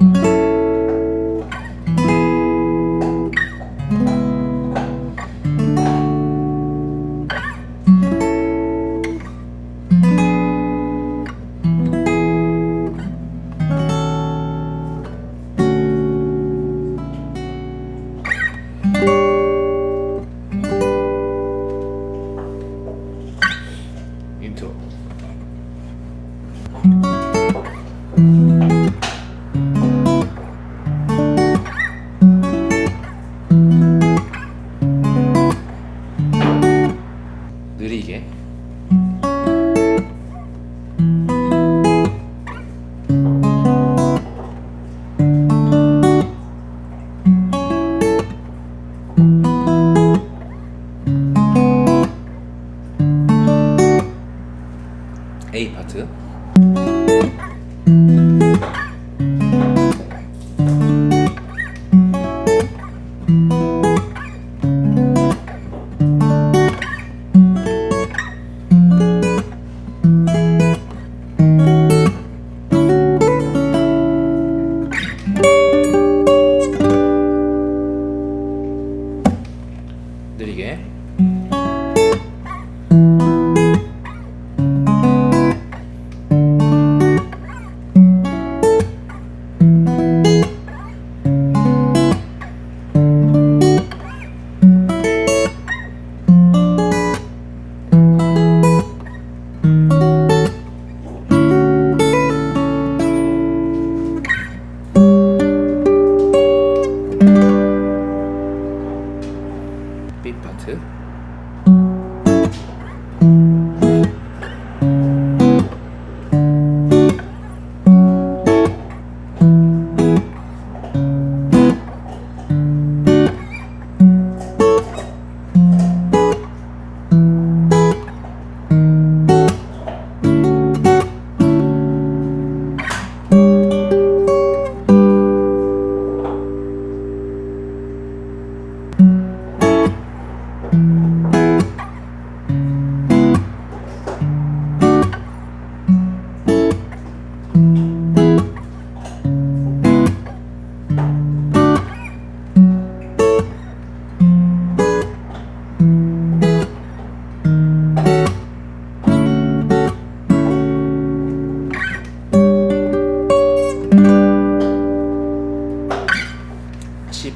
인트 A 파트. 느리게.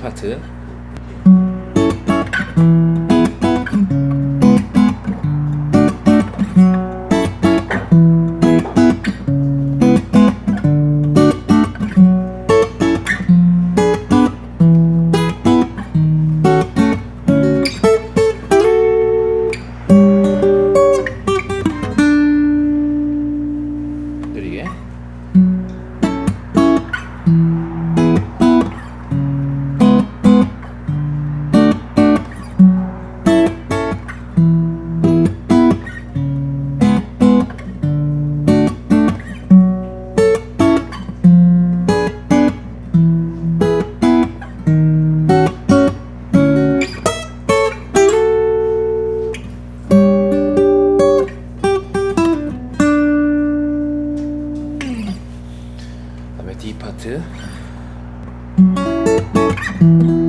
파트. Bye.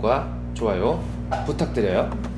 구독과 좋아요 부탁드려요.